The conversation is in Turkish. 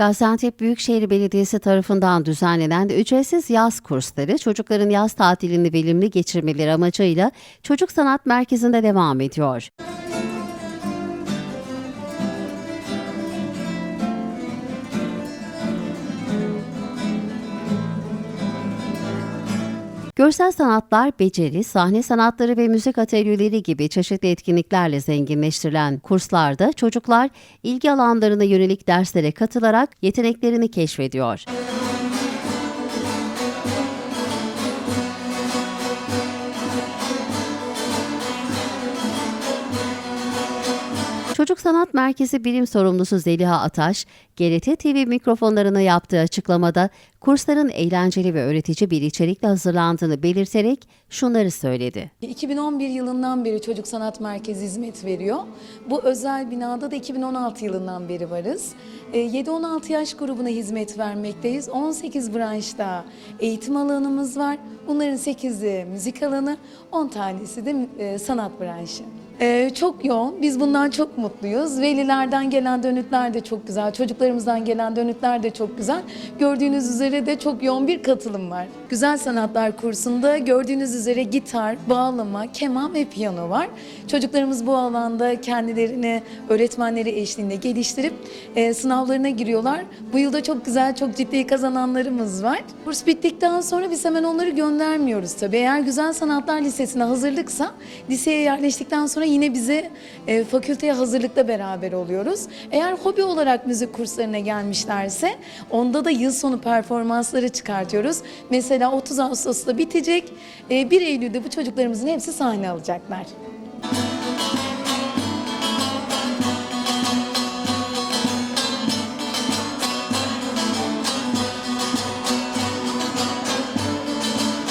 Gaziantep Büyükşehir Belediyesi tarafından düzenlenen ücretsiz yaz kursları çocukların yaz tatilini verimli geçirmeleri amacıyla Çocuk Sanat Merkezi'nde devam ediyor. Görsel sanatlar, beceri, sahne sanatları ve müzik atölyeleri gibi çeşitli etkinliklerle zenginleştirilen kurslarda çocuklar ilgi alanlarına yönelik derslere katılarak yeteneklerini keşfediyor. Çocuk Sanat Merkezi Bilim Sorumlusu Zeliha Ataş, GRT TV mikrofonlarına yaptığı açıklamada kursların eğlenceli ve öğretici bir içerikle hazırlandığını belirterek şunları söyledi. 2011 yılından beri Çocuk Sanat Merkezi hizmet veriyor. Bu özel binada da 2016 yılından beri varız. Ee, 7-16 yaş grubuna hizmet vermekteyiz. 18 branşta eğitim alanımız var. Bunların 8'i müzik alanı, 10 tanesi de e, sanat branşı. Ee, çok yoğun. Biz bundan çok mutluyuz. Velilerden gelen dönütler de çok güzel. Çocuklarımızdan gelen dönütler de çok güzel. Gördüğünüz üzere de çok yoğun bir katılım var. Güzel Sanatlar kursunda gördüğünüz üzere gitar, bağlama, keman ve piyano var. Çocuklarımız bu alanda kendilerini öğretmenleri eşliğinde geliştirip e, sınavlarına giriyorlar. Bu yılda çok güzel, çok ciddi kazananlarımız var. Kurs bittikten sonra biz hemen onları göndermiyoruz tabii. Eğer Güzel Sanatlar Lisesi'ne hazırlıksa liseye yerleştikten sonra yine bize e, fakülteye hazırlıkta beraber oluyoruz. Eğer hobi olarak müzik kurslarına gelmişlerse onda da yıl sonu performansları çıkartıyoruz. Mesela 30 Ağustos'ta bitecek. E, 1 Eylül'de bu çocuklarımızın hepsi sahne alacaklar.